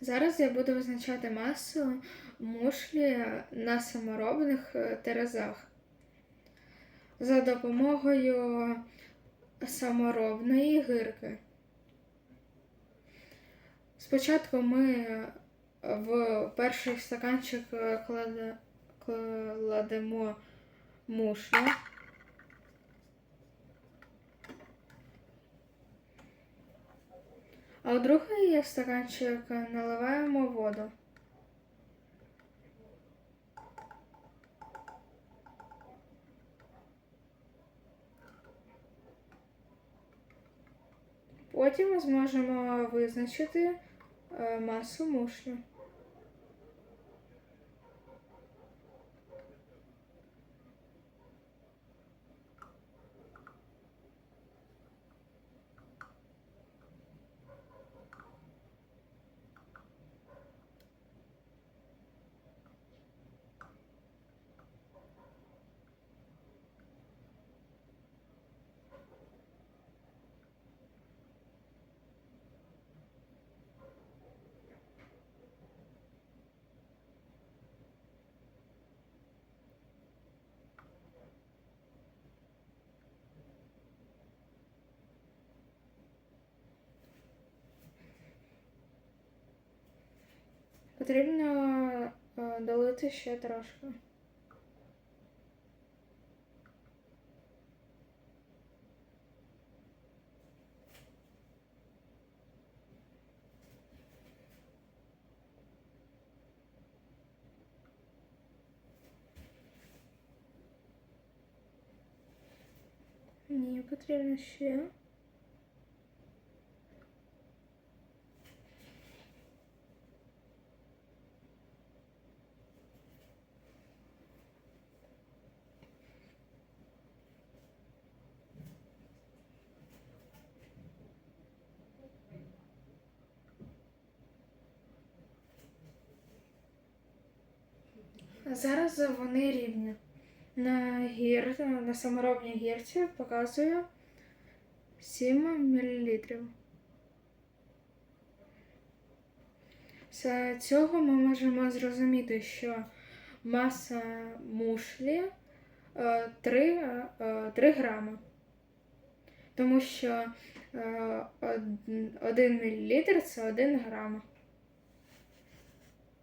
Зараз я буду визначати масу мушлі на саморобних е, терезах за допомогою саморобної гирки. Спочатку ми в перший стаканчик е, кладемо мушлю. А у другий стаканчик наливаємо воду. Потім ми зможемо визначити е, масу мушлі. Потрібно е, долити ще трошки. Ні, потрібно ще. Зараз вони рівні. На гір, на саморобній гірці показую 7 мл. З цього ми можемо зрозуміти, що маса мушлі е, 3, 3 грами. Тому що 1 мл це 1 грама.